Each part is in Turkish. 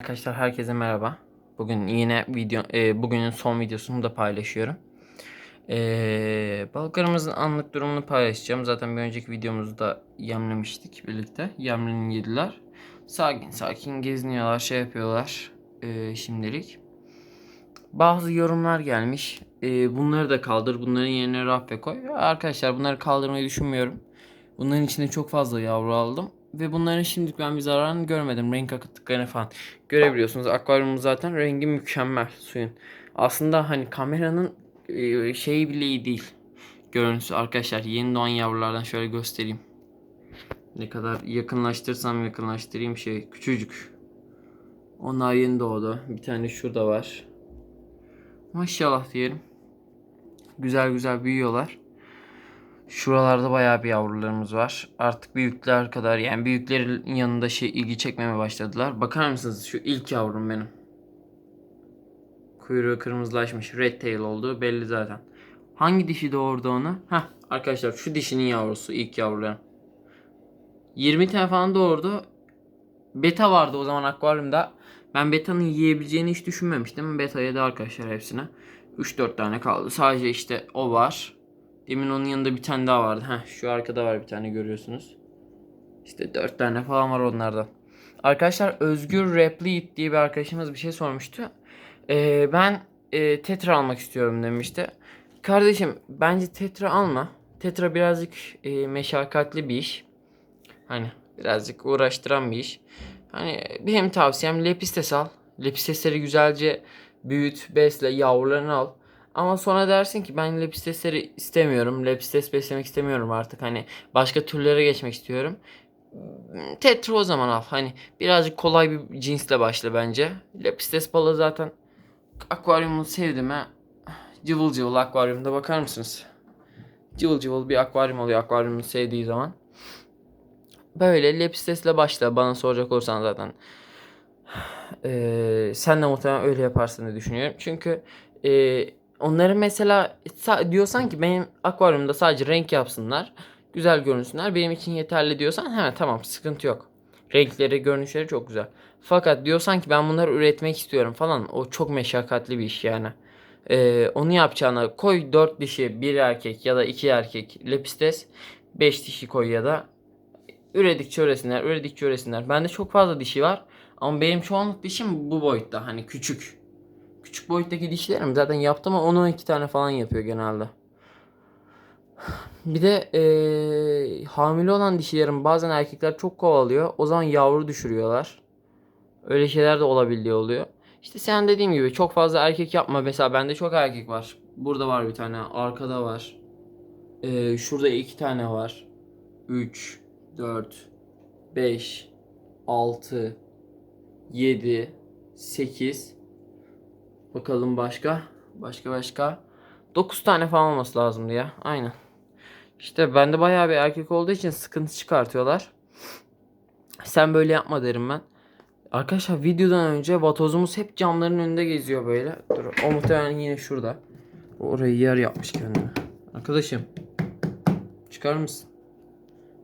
Arkadaşlar herkese merhaba. Bugün yine video e, bugünün son videosunu da paylaşıyorum. E, balıklarımızın anlık durumunu paylaşacağım. Zaten bir önceki videomuzda yemlemiştik birlikte. Yemlerini yediler. Sakin sakin geziniyorlar, şey yapıyorlar e, şimdilik. Bazı yorumlar gelmiş. E, bunları da kaldır, bunların yerine raffe koy. Arkadaşlar bunları kaldırmayı düşünmüyorum. Bunların içinde çok fazla yavru aldım. Ve bunların şimdilik ben bir zararını görmedim. Renk akıttıklarını falan görebiliyorsunuz. Akvaryumun zaten rengi mükemmel suyun. Aslında hani kameranın e, şeyi bile iyi değil. Görüntüsü arkadaşlar yeni doğan yavrulardan şöyle göstereyim. Ne kadar yakınlaştırsam yakınlaştırayım şey küçücük. Onlar yeni doğdu. Bir tane şurada var. Maşallah diyelim. Güzel güzel büyüyorlar. Şuralarda bayağı bir yavrularımız var. Artık büyükler kadar yani büyüklerin yanında şey ilgi çekmeme başladılar. Bakar mısınız şu ilk yavrum benim. Kuyruğu kırmızılaşmış. Red tail olduğu belli zaten. Hangi dişi doğurdu onu? Heh arkadaşlar şu dişinin yavrusu ilk yavrularım. 20 tane falan doğurdu. Beta vardı o zaman akvaryumda. Ben betanın yiyebileceğini hiç düşünmemiştim. Beta yedi arkadaşlar hepsine. 3-4 tane kaldı. Sadece işte o var. Demin onun yanında bir tane daha vardı. Heh, şu arkada var bir tane görüyorsunuz. İşte 4 tane falan var onlardan. Arkadaşlar Özgür Replit diye bir arkadaşımız bir şey sormuştu. Ee, ben e, tetra almak istiyorum demişti. Kardeşim bence tetra alma. Tetra birazcık e, meşakkatli bir iş. Hani birazcık uğraştıran bir iş. Hani benim tavsiyem Lepistes al. Lepistesleri güzelce büyüt, besle, yavrularını al. Ama sonra dersin ki ben lepistesleri istemiyorum. Lepistes beslemek istemiyorum artık. Hani başka türlere geçmek istiyorum. Tetra o zaman al. Hani birazcık kolay bir cinsle başla bence. Lepistes balığı zaten akvaryumu sevdim ha. Cıvıl cıvıl akvaryumda bakar mısınız? Cıvıl cıvıl bir akvaryum oluyor akvaryumu sevdiği zaman. Böyle Lepistes'le başla bana soracak olursan zaten. Ee, sen de muhtemelen öyle yaparsın diye düşünüyorum. Çünkü e, onları mesela sa- diyorsan ki benim akvaryumda sadece renk yapsınlar. Güzel görünsünler. Benim için yeterli diyorsan he tamam sıkıntı yok. Renkleri, görünüşleri çok güzel. Fakat diyorsan ki ben bunları üretmek istiyorum falan. O çok meşakkatli bir iş yani. Ee, onu yapacağına koy 4 dişi, bir erkek ya da iki erkek lepistes. 5 dişi koy ya da üredikçe üresinler, üredikçe üresinler. Bende çok fazla dişi var. Ama benim çoğunluk dişim bu boyutta. Hani küçük. Küçük boyuttaki dişlerim zaten yaptım ama 10-12 tane falan yapıyor genelde. Bir de eee, hamile olan dişilerim bazen erkekler çok kovalıyor. O zaman yavru düşürüyorlar. Öyle şeyler de olabildiği oluyor. İşte sen dediğim gibi çok fazla erkek yapma. Mesela bende çok erkek var. Burada var bir tane. Arkada var. Eee, şurada iki tane var. 3, 4, 5, 6, 7, 8. Bakalım başka. Başka başka. 9 tane falan olması lazımdı ya. Aynen. İşte bende bayağı bir erkek olduğu için sıkıntı çıkartıyorlar. Sen böyle yapma derim ben. Arkadaşlar videodan önce vatozumuz hep camların önünde geziyor böyle. Dur o muhtemelen yine şurada. Orayı yer yapmış kendine. Arkadaşım. Çıkar mısın?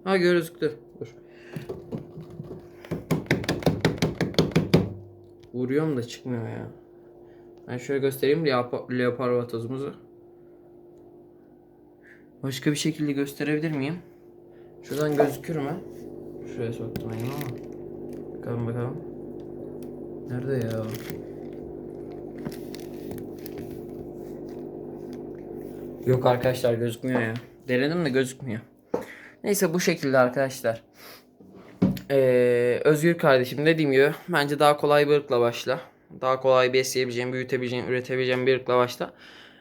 Ha gözüktü. Dur. Vuruyorum da çıkmıyor ya. Ben şöyle göstereyim leopar, leopar vatozumuzu. Başka bir şekilde gösterebilir miyim? Şuradan gözükür mü? Şuraya soktum elimi ama. Bakalım bakalım. Nerede ya? Yok arkadaşlar gözükmüyor ya. Denedim de gözükmüyor. Neyse bu şekilde arkadaşlar. Ee, Özgür kardeşim dediğim gibi bence daha kolay bir ırkla başla. Daha kolay besleyebileceğin, büyütebileceğin, üretebileceğin bir ırkla başla.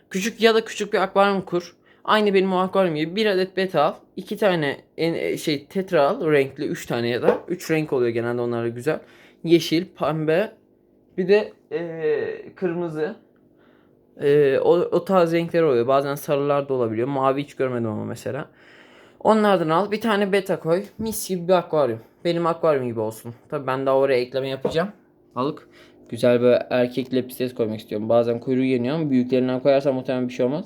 Küçük ya da küçük bir akvaryum kur. Aynı benim o akvaryum gibi bir adet beta al. iki tane en, şey tetra al renkli. Üç tane ya da. Üç renk oluyor genelde onlar da güzel. Yeşil, pembe. Bir de ee, kırmızı. Ee, o, o tarz renkler oluyor. Bazen sarılar da olabiliyor. Mavi hiç görmedim ama mesela. Onlardan al. Bir tane beta koy. Mis gibi bir akvaryum. Benim akvaryum gibi olsun. Tabii ben daha oraya ekleme yapacağım. Balık. Güzel bir erkek lepistes koymak istiyorum. Bazen kuyruğu yeniyor ama büyüklerinden koyarsam muhtemelen bir şey olmaz.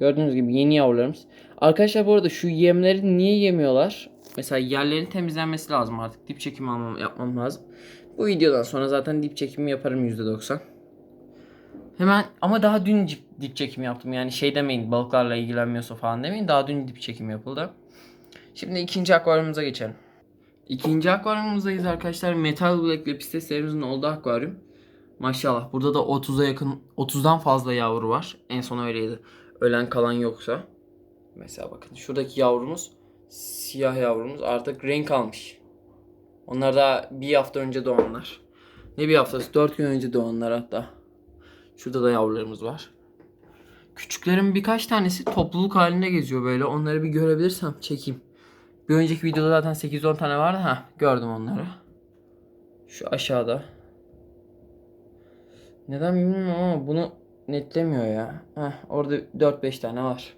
Gördüğünüz gibi yeni yavrularımız. Arkadaşlar bu arada şu yemleri niye yemiyorlar? Mesela yerlerin temizlenmesi lazım artık. Dip çekimi almam, yapmam lazım. Bu videodan sonra zaten dip çekimi yaparım %90. Hemen ama daha dün dip, çekimi yaptım. Yani şey demeyin balıklarla ilgilenmiyorsa falan demeyin. Daha dün dip çekimi yapıldı. Şimdi ikinci akvaryumumuza geçelim. İkinci akvaryumumuzdayız arkadaşlar. Metal Black lepisteslerimizin olduğu akvaryum. Maşallah burada da 30'a yakın 30'dan fazla yavru var. En son öyleydi. Ölen kalan yoksa. Mesela bakın şuradaki yavrumuz siyah yavrumuz artık renk almış. Onlar da bir hafta önce doğanlar. Ne bir haftası? 4 gün önce doğanlar hatta. Şurada da yavrularımız var. Küçüklerin birkaç tanesi topluluk halinde geziyor böyle. Onları bir görebilirsem çekeyim. Bir önceki videoda zaten 8-10 tane vardı. Ha gördüm onları. Şu aşağıda. Neden bilmiyorum ama bunu netlemiyor ya. Heh, orada 4-5 tane var.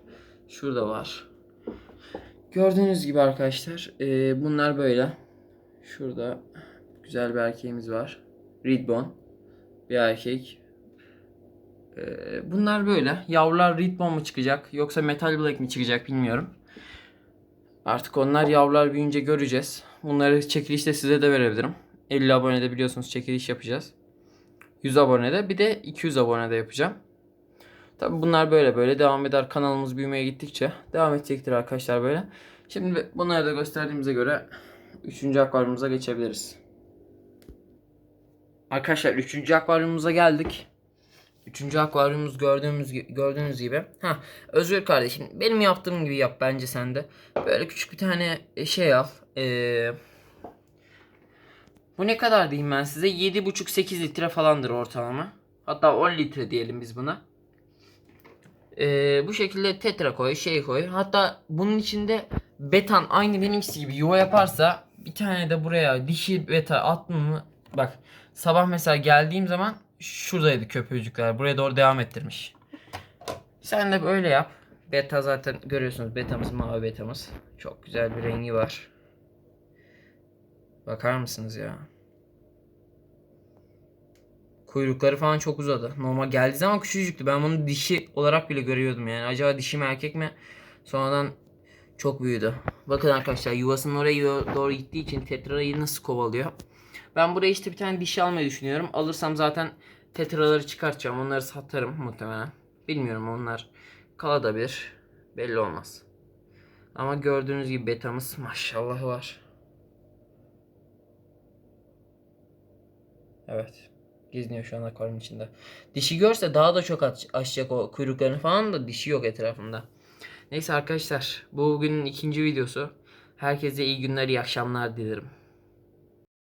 Şurada var. Gördüğünüz gibi arkadaşlar e, bunlar böyle. Şurada güzel bir erkeğimiz var. Ribbon. Bir erkek. E, bunlar böyle. Yavrular Ribbon mu çıkacak yoksa Metal Black mi çıkacak bilmiyorum. Artık onlar yavrular büyüyünce göreceğiz. Bunları çekilişte size de verebilirim. 50 abonede biliyorsunuz çekiliş yapacağız. 100 abonede bir de 200 abonede yapacağım. Tabi bunlar böyle böyle devam eder. Kanalımız büyümeye gittikçe devam edecektir arkadaşlar böyle. Şimdi bunları da gösterdiğimize göre 3. akvaryumumuza geçebiliriz. Arkadaşlar 3. akvaryumumuza geldik. Üçüncü akvaryumumuz gördüğümüz gördüğünüz gibi. Ha, Özgür kardeşim benim yaptığım gibi yap bence sen de. Böyle küçük bir tane şey al. Ee, bu ne kadar diyeyim ben size? 7,5-8 litre falandır ortalama. Hatta 10 litre diyelim biz buna. Ee, bu şekilde tetra koy, şey koy. Hatta bunun içinde betan aynı benimkisi gibi yuva yaparsa bir tane de buraya dişi beta attın mı? Bak sabah mesela geldiğim zaman şuradaydı köpüğücükler. Buraya doğru devam ettirmiş. Sen de böyle yap. Beta zaten görüyorsunuz. Betamız mavi betamız. Çok güzel bir rengi var. Bakar mısınız ya? Kuyrukları falan çok uzadı. Normal geldiği zaman küçücüktü. Ben bunu dişi olarak bile görüyordum yani. Acaba dişi mi erkek mi? Sonradan çok büyüdü. Bakın arkadaşlar yuvasının oraya doğru gittiği için tetrayı nasıl kovalıyor. Ben buraya işte bir tane dişi almayı düşünüyorum. Alırsam zaten tetraları çıkartacağım. Onları satarım muhtemelen. Bilmiyorum onlar kalabilir. Belli olmaz. Ama gördüğünüz gibi betamız maşallah var. Evet. Geziniyor şu an akvaryum içinde. Dişi görse daha da çok aç, açacak o kuyruklarını falan da dişi yok etrafında. Neyse arkadaşlar bugünün ikinci videosu. Herkese iyi günler iyi akşamlar dilerim.